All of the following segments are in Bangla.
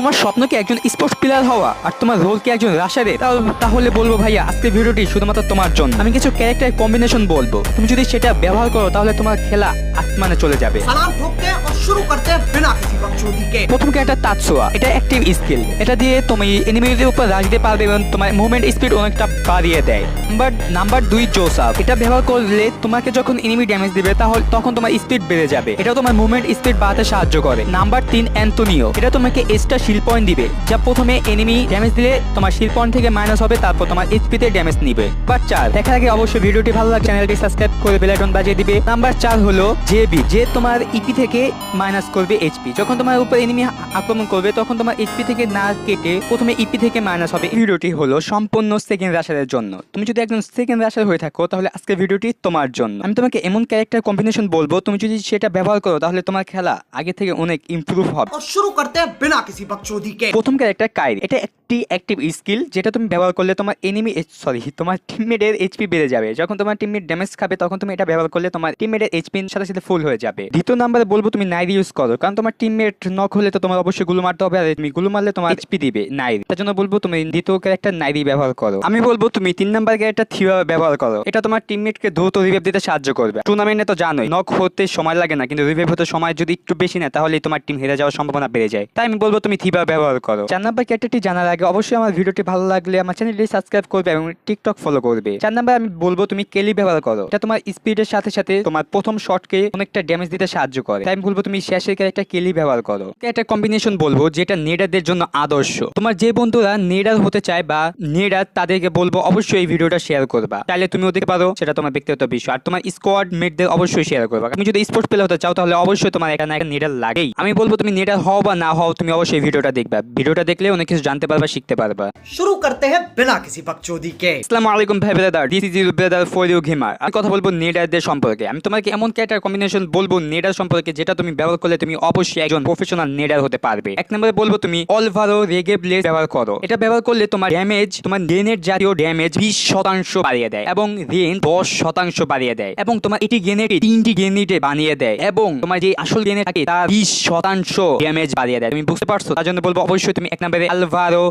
তোমার স্বপ্ন কি একজন স্পোর্টস প্লেয়ার হওয়া আর তোমার রোল কি একজন রাশারে তাহলে বলব ভাইয়া আজকের ভিডিওটি শুধুমাত্র তোমার জন্য। আমি কিছু ক্যারেক্টার কম্বিনেশন বলব। তুমি যদি সেটা ব্যবহার করো তাহলে তোমার খেলা আসমানে চলে যাবে। সালাম ঠোকতে শুরু প্রথম ক্যারেক্টার তাৎসুয়া এটা অ্যাক্টিভ স্কিল এটা দিয়ে তুমি এনিমিদের উপর রাশ দিতে পারবে এবং তোমার মুভমেন্ট স্পিড অনেকটা বাড়িয়ে দেয়। বাট নাম্বার দুই জোসাপ এটা ব্যবহার করলে তোমাকে যখন এনিমি ড্যামেজ দিবে তাহলে তখন তোমার স্পিড বেড়ে যাবে। এটা তোমার মুভমেন্ট স্পিড বাড়াতে সাহায্য করে। নাম্বার তিন অ্যান্টোনিও এটা তোমাকে এক্সট্রা শিল পয়েন্ট দিবে। যা প্রথমে এনিমি ড্যামেজ দিলে তোমার শিল পয়েন্ট থেকে মাইনাস হবে, তারপর তোমার এইচপিতে ড্যামেজ নিবে। নাম্বার চার। দেখার আগে অবশ্যই ভিডিওটি ভালো লাগে চ্যানেলটি সাবস্ক্রাইব করে বেলাইটন বাজিয়ে দিবে। নাম্বার চার হলো জেবি যে তোমার ইপি থেকে মাইনাস করবে এইচপি যখন তোমার উপর এনিমি আক্রমণ করবে, তখন তোমার এইচপি থেকে না কেটে প্রথমে ইপি থেকে মাইনাস হবে। ভিডিওটি হলো সম্পূর্ণ সেকেন্ড রাশারের জন্য। তুমি যদি একজন সেকেন্ড রাশার হয়ে থাকো, তাহলে আজকে ভিডিওটি তোমার জন্য। আমি তোমাকে এমন ক্যারেক্টার কম্বিনেশন বলব, তুমি যদি সেটা ব্যবহার করো, তাহলে তোমার খেলা আগে থেকে অনেক ইম্প্রুভ হবে। শুরু করতে বিনা কিছু চোদিকে। প্রথম ক্যারেক্টার কাইরি এটা একটি অ্যাক্টিভ স্কিল যেটা তুমি ব্যবহার করলে তোমার এনিমি সরি তোমার টিমমেটের এইচপি বেড়ে যাবে। যখন তোমার টিমমেট ড্যামেজ খাবে, তখন তুমি এটা ব্যবহার করলে তোমার টিমমেটের এইচপি সাথে সাথে ফুল হয়ে যাবে। দ্বিতীয় নাম্বারে বলব তুমি নাইরি ইউজ করো, কারণ তোমার টিমমেট নক হলে তো তোমার অবশ্যই গুলো মারতে হবে আর তুমি গুলো মারলে তোমার এইচপি দিবে নাইরি তার জন্য বলব তুমি দ্বিতীয় ক্যারেক্টার নাইরি ব্যবহার করো। আমি বলব তুমি তিন নাম্বার ক্যারেক্টার থিওয়া ব্যবহার করো। এটা তোমার টিমমেটকে দ্রুত রিভাইভ দিতে সাহায্য করবে। টুর্নামেন্টে তো জানোই নক হতে সময় লাগে না, কিন্তু রিভেভ হতে সময় যদি একটু বেশি না তাহলে তোমার টিম হেরে যাওয়ার সম্ভাবনা বেড়ে যায়। তাই আমি বলব তুমি থিবা ব্যবহার করো? চার নাম্বার ক্যারেক্টারটি জানার আগে অবশ্যই আমার ভিডিওটি ভালো লাগলে আমার চ্যানেলটি সাবস্ক্রাইব করবে এবং টিকটক ফলো করবে। চার নাম্বার আমি বলব তুমি কেলি ব্যবহার করো। এটা তোমার স্পিডের সাথে সাথে তোমার প্রথম শটকে অনেকটা ড্যামেজ দিতে সাহায্য করে। তাই আমি বলব তুমি শেষের ক্যারেক্টার কেলি ব্যবহার করো। একটা কম্বিনেশন বলব যেটা নেডারদের জন্য আদর্শ। তোমার যে বন্ধুরা নেডার হতে চায় বা নেডার তাদেরকে বলব অবশ্যই এই ভিডিওটা শেয়ার করবা। তাহলে তুমি দেখতে পারো, সেটা তোমার ব্যক্তিগত বিষয়। আর তোমার স্কোয়াড মেটদের অবশ্যই শেয়ার করবা। তুমি যদি স্পোর্টস প্লেয়ার হতে চাও তাহলে অবশ্যই তোমার একটা না একটা নেডার লাগেই। আমি বলব তুমি নেডার হও বা না হও, তুমি অবশ্যই ভিডিওটা দেখবা। ভিডিওটা দেখলে অনেক কিছু জানতে পারবা শিখতে পারবা। শুরু করতে হ্যাঁ বিনা কিছু বকচোদি কে। আসসালামু আলাইকুম ভাই brother this is you brother for you gamer আমি কথা বলব নেডারদের সম্পর্কে। আমি তোমাকে এমন ক্যাটার কম্বিনেশন বলব নেডার সম্পর্কে যেটা তুমি ব্যবহার করলে তুমি অবশ্যই একজন প্রফেশনাল নেডার হতে পারবে। এক নম্বরে বলব তুমি অল ভালো রেগে ব্লেড ব্যবহার করো। এটা ব্যবহার করলে তোমার ড্যামেজ তোমার নেনের জাতীয় ড্যামেজ বিশ শতাংশ বাড়িয়ে দেয় এবং রেন দশ শতাংশ বাড়িয়ে দেয় এবং তোমার এটি গ্রেনেড তিনটি গ্রেনেডে বানিয়ে দেয় এবং তোমার যে আসল গ্রেনেড থাকে তার বিশ শতাংশ ড্যামেজ বাড়িয়ে দেয়। তুমি বুঝতে পারছ? তার জন্য বলব অবশ্যই তুমি এক নম্বরে আলভারো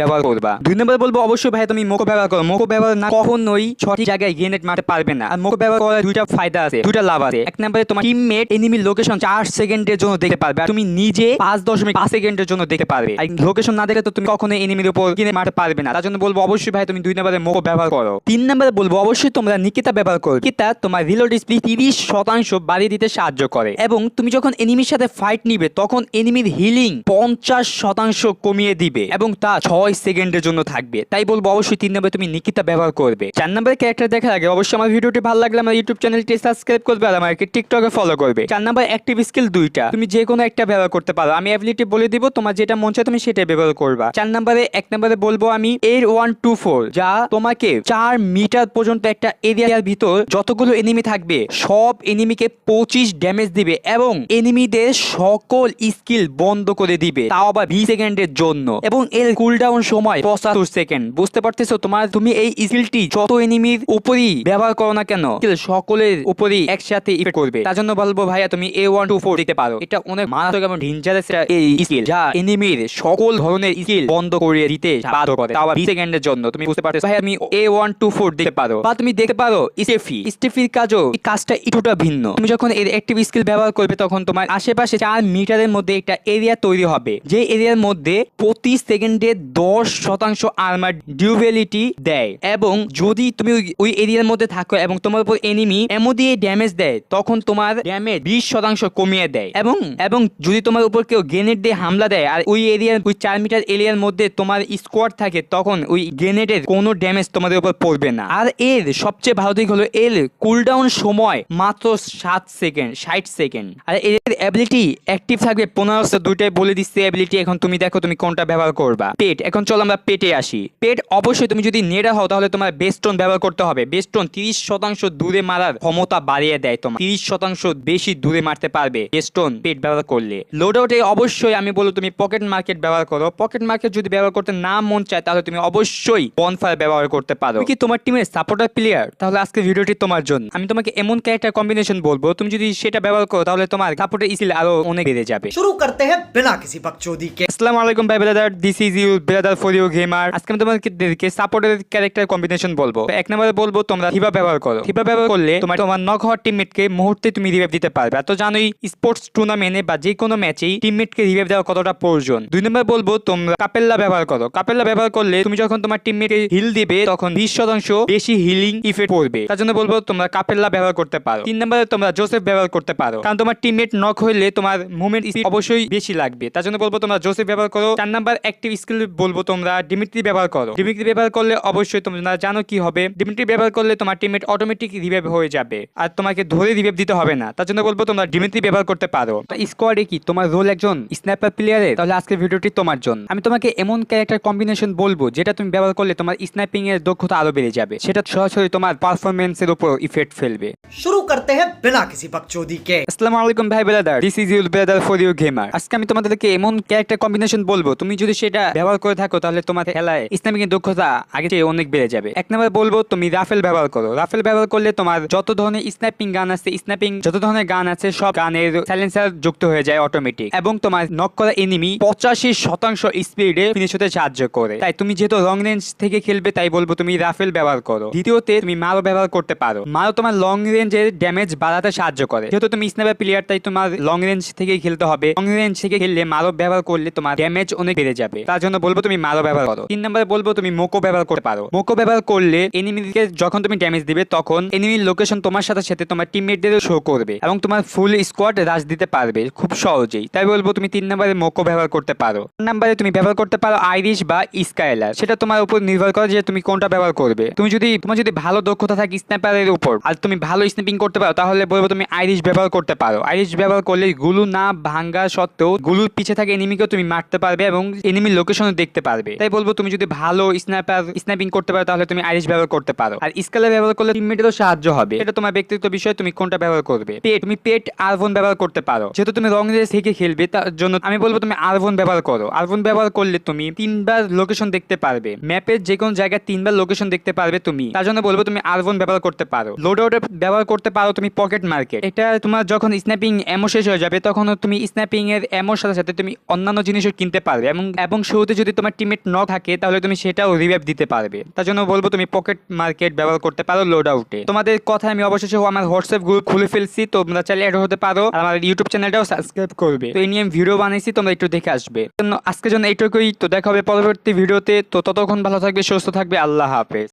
ব্যবহার করবা। দুই নম্বরে বলব অবশ্যই ভাই, তুমি মোকো ব্যবহার করো। মোকো ব্যবহার না, কখনোই সঠিক জায়গায় গ্রেনেড মারতে পারবে না। আর মোকো ব্যবহার করার দুইটা ফায়দা আছে, দুইটা লাভ আছে। এক নম্বরে তোমার টিমমেট এনিমি লোকেশন চার সেকেন্ডের জন্য দেখতে পারবে, আর তুমি নিজে পাঁচ দশমিক পাঁচ সেকেন্ডের জন্য দেখতে পারবে। লোকেশন না দেখে তো তুমি কখনো এনিমির উপর কিনে মারতে পারবে না। তার জন্য বলব অবশ্যই ভাই, তুমি দুই নম্বরে মোকো ব্যবহার করো। তিন নম্বরে বলব অবশ্যই তোমরা নিকিতা ব্যবহার করো। নিকিতা তোমার রিলোড স্পিড তিরিশ শতাংশ বাড়িয়ে দিতে সাহায্য করে। এবং তুমি যখন এনিমির সাথে ফাইট নিবে, তখন এনিমির হিলিং পঞ্চাশ শতাংশ কমিয়ে দিবে এবং তা ছয় সেকেন্ডের জন্য থাকবে। তাই বলব অবশ্যই তিন নম্বরে তুমি নিকিতা ব্যবহার করবে। চার নম্বরের ক্যারেক্টার দেখার আগে অবশ্যই আমার ভিডিওটি ভালো লাগলে আমার ইউটিউব চ্যানেলটি সাবস্ক্রাইব করবে আর আমাকে টিকটকে ফলো করবে। চার নম্বর অ্যাক্টিভ স্কিল দুইটা। তুমি যে কোনো একটা ব্যবহার করতে পারো। আমি অ্যাবিলিটি বলে দিব, তোমার যেটা মন চায় তুমি সেটা ব্যবহার করবা। চার নম্বরে, এক নম্বরে বলব আমি এর ওয়ান টু ফোর যা তোমাকে চার মিটার পর্যন্ত একটা এরিয়ার ভিতর যতগুলো এনিমি থাকবে, সব এনিমিকে পঁচিশ ড্যামেজ দিবে এবং এনিমিদের সকল স্কিল বন্ধ করে দিবে। তাও আবার বিশ সেকেন্ডের জন্য। এবং এর কুলডাউন সময় পঁচাত্তর সেকেন্ড। বুঝতে পারতেছো তোমার? তুমি এই স্কিলটি যত এনিমির উপরই ব্যবহার করো না কেন সকলের উপরই একসাথে ইফেক্ট করবে। তার জন্য বলব ভাইয়া, তুমি এ ওয়ান টু ফোর দিতে পারো। এটা অনেক মারাত্মক এবং ডেঞ্জারাস এই স্কিল যা এনিমির সকল ধরনের স্কিল বন্ধ করে দিতে বাধ্য করে। তাও বিশ সেকেন্ডের জন্য। তুমি বুঝতে পারছ ভাই তুমি এ ওয়ান টু ফোর দিতে পারো। বা তুমি দেখতে পারো স্টেফি স্টেফির কাজও এই কাজটা একটুটা ভিন্ন। তুমি যখন এর অ্যাক্টিভ স্কিল ব্যবহার করবে, তখন তোমার আশেপাশে চার মিটারের মধ্যে একটা এরিয়া তৈরি হবে। যে এরিয়ার মধ্যে প্রতি সেকেন্ডে দশ শতাংশ আর্মার ডিউবেলিটি দেয়। এবং যদি তুমি ওই- এরিয়ার মধ্যে থাকো এবং তোমার উপর এনিমি এমো দিয়ে ড্যামেজ দেয়, তখন তোমার ড্যামেজ বিশ শতাংশ কমিয়ে দেয়। এবং এবং যদি তোমার উপর কেউ গ্রেনেড দিয়ে হামলা দেয় আর ওই এরিয়ার ওই চার মিটার এরিয়ার মধ্যে তোমার স্কোয়াড থাকে, তখন ওই গ্রেনেডের কোনো ড্যামেজ তোমাদের উপর পড়বে না। আর এর সবচেয়ে ভালো দিক হলো এর কুলডাউন সময় মাত্র সাত সেকেন্ড ষাট সেকেন্ড আর এর অ্যাবিলিটি অ্যাক্টিভ থাকবে পনেরো দুইটাই বলে দিচ্ছে অ্যাবিলিটি এখন তুমি দেখো তুমি কোনটা ব্যবহার করবা। পেট, এখন চলো আমরা পেটে আসি। পেট অবশ্যই তুমি যদি নেড়া হও তাহলে তোমার বেস্টন ব্যবহার করতে হবে। বেস্টন তিরিশ শতাংশ দূরে মারার ক্ষমতা বাড়িয়ে দেয় তোমার। তিরিশ শতাংশ বেশি দূরে মারতে পারবে বেস্টন পেট ব্যবহার করলে। লোড আউটে অবশ্যই আমি বলব তুমি পকেট মার্কেট ব্যবহার করো। পকেট মার্কেট যদি ব্যবহার করতে না মন চায় তাহলে তুমি অবশ্যই বনফায়ার ব্যবহার করতে পারো। কি তোমার টিমের সাপোর্টার প্লেয়ার তাহলে আজকে ভিডিওটি তোমার জন্য। আমি তোমাকে এমন ক্যারেক্টার কম্বিনেশন বলব, তুমি যদি সেটা ব্যবহার করো তাহলে তোমার সাপোর্টের ইসিল আরও অনেক বেড়ে যাবে। শুরু করতে হ্যাঁ বিনা কিছু সদিকে আসসালামু আলাইকুম ভাই brother this is you brother for you gamer আজকে আমি তোমাদেরকে সাপোর্টের ক্যারেক্টার কম্বিনেশন বলব। এক নম্বরে বলব, তোমরা হিবা ব্যবহার করো। হিবা ব্যবহার করলে তোমার তোমার নক হওয়ার টিমমেটকে মুহূর্তে তুমি রিভাইভ দিতে পারবে। আর তো জানোই স্পোর্টস টুর্নামেন্টে বা যে কোনো ম্যাচেই টিমমেটকে রিভাইভ দেওয়া কতটা প্রয়োজন। দুই নম্বর বলব, তোমরা কাপেল্লা ব্যবহার করো। কাপেল্লা ব্যবহার করলে তুমি যখন তোমার টিমমেটকে হিল দিবে, তখন বিশ শতাংশ বেশি হিলিং ইফেক্ট পড়বে। তার জন্য বলব, তোমরা কাপেল্লা ব্যবহার করতে পারো। তিন নম্বরে তোমরা জোসেফ ব্যবহার করতে পারো। কারণ তোমার টিমমেট নক হইলে তোমার মুভমেন্ট স্পিড অবশ্যই বেশি লাগবে। তার জন্য বলব তোমরা জোসেফ ব্যবহার করো। চার নাম্বার অ্যাক্টিভ স্কিল বলব তোমরা ডিমিট্রি ব্যবহার করো। ডিমিট্রি ব্যবহার করলে অবশ্যই তোমরা জানো কি হবে। ডিমিট্রি ব্যবহার করলে তোমার টিমেট অটোমেটিক রিভাইভ হয়ে যাবে। আর তোমাকে ধরে রিভাইভ দিতে হবে না। তার জন্য বলব তোমরা ডিমিট্রি ব্যবহার করতে পারো। স্কোয়াডে কি? তোমার রোল একজন স্ন্যাপার প্লেয়ারে তাহলে আজকের ভিডিওটি তোমার জন্য। আমি তোমাকে এমন ক্যারেক্টার কম্বিনেশন বলব যেটা তুমি ব্যবহার করলে তোমার স্ন্যাপিং এর দক্ষতা আরও বেড়ে যাবে। সেটা সরাসরি তোমার পারফরমেন্স এর উপর ইফেক্ট ফেলবে। শুরু করতে হ্যাঁ বিনা কিসি বকচোদি কে। আসসালামু আলাইকুম ভাই brother this is your brother for you gamer আজকে আমি তোমাদেরকে এমন ক্যারেক্টার কম্বিনেশন বলব। তুমি যদি সেটা ব্যবহার করে থাকো, তাহলে তোমার খেলায় ইসলামিক দক্ষতা আগে চেয়ে অনেক বেড়ে যাবে। এক নম্বর বলব, তুমি রাফেল ব্যবহার করো। রাফেল ব্যবহার করলে তোমার যত ধরনের স্ন্যাপিং গান আছে স্ন্যাপিং যত ধরনের গান আছে, সব গানের সাইলেন্সার যুক্ত হয়ে যায় অটোমেটিক এবং তোমার নক করা এনিমি পঁচাশি শতাংশ স্পিডে ফিনিশ হতে সাহায্য করে। তাই তুমি যেহেতু লং রেঞ্জ থেকে খেলবে, তাই বলব তুমি রাফেল ব্যবহার করো। দ্বিতীয়তে, তুমি মারো ব্যবহার করতে পারো। মারো তোমার লং রেঞ্জের ড্যামেজ বাড়াতে সাহায্য করে। যেহেতু তুমি স্ন্যাপার প্লেয়ার তাই তোমার লং রেঞ্জ থেকে খেলতে হবে। লং রেঞ্জ থেকে খেললে মারো ব্যবহার করলে তোমার ড্যামেজ অনেক বেড়ে যাবে। তার জন্য বলব তুমি মারো ব্যবহার করো। তিন নম্বরে বলব তুমি মোকো ব্যবহার করতে পারো। মোকো ব্যবহার করলে এনিমিকে যখন তুমি ড্যামেজ দিবে, তখন এনিমির লোকেশন তোমার সাথে সাথে তোমার টিমমেটদের শো করবে এবং তোমার ফুল স্কোয়াড রাশ দিতে পারবে খুব সহজেই। তাই বলব তুমি তিন নম্বরে মোকো ব্যবহার করতে পারো। চার নম্বরে তুমি ব্যবহার করতে পারো আইরিশ বা স্কাইলার সেটা তোমার উপর নির্ভর করে যে তুমি কোনটা ব্যবহার করবে। তুমি যদি, তোমার যদি ভালো দক্ষতা থাকে স্ন্যাপারের উপর আর তুমি ভালো স্ন্যাপিং করতে পারো, তাহলে বলব তুমি আইরিশ ব্যবহার করতে পারো। আইরিশ ব্যবহার করলে গুলু না ভাঙ্গা সত্ত্বেও গুলুর পিছে থাকে এনিমিকেও তুমি মারতে পারবে এবং এনিমির লোকেশনও দেখতে পারবে। তাই বলব, তুমি যদি ভালো স্ন্যাপার স্ন্যাপিং করতে পারো, তাহলে তুমি আইরিশ ব্যবহার করতে পারো। আর স্কালার ব্যবহার করলে টিমমেটেরও সাহায্য হবে। এটা তোমার ব্যক্তিগত বিষয়, তুমি কোনটা ব্যবহার করবে? পেট তুমি পেট আরভন ব্যবহার করতে পারো। যেহেতু তুমি রং রেস থেকে খেলবে, তার জন্য আমি বলব, তুমি আরভন ব্যবহার করো। আরভন ব্যবহার করলে তুমি তিনবার লোকেশন দেখতে পারবে। ম্যাপের যে কোনো জায়গায় তিনবার লোকেশন দেখতে পারবে তুমি। তার জন্য বলব, তুমি আরভন ব্যবহার করতে পারো। লোড আউটের ব্যবহার করতে পারো তুমি পকেট মার্কেট এটা তোমার যখন স্ন্যাপিং এমো শেষ হয়ে যাবে তখন তুমি স্ন্যাপিং এর এমোর সাথে সাথে তুমি অন্যান্য জিনিসও কিনতে পারবে এবং এবং শুরুতে যদি তোমার টিমেট ন থাকে, তাহলে তুমি সেটাও রিভাইভ দিতে পারবে। তার জন্য বলব তুমি পকেট মার্কেট ব্যবহার করতে পারো লোড আউটে তোমাদের কথা আমি অবশেষে আমার হোয়াটসঅ্যাপ গ্রুপ খুলে ফেলছি, তোমরা চাইলে অ্যাড হতে পারো আর আমার ইউটিউব চ্যানেলটাও সাবস্ক্রাইব করবে। তো এই নিয়ে আমি ভিডিও বানিয়েছি তোমরা একটু দেখে আসবে। আজকের জন্য এইটুকুই, তো দেখা হবে পরবর্তী ভিডিওতে তো ততক্ষণ ভালো থাকবে, সুস্থ থাকবে, আল্লাহ হাফেজ।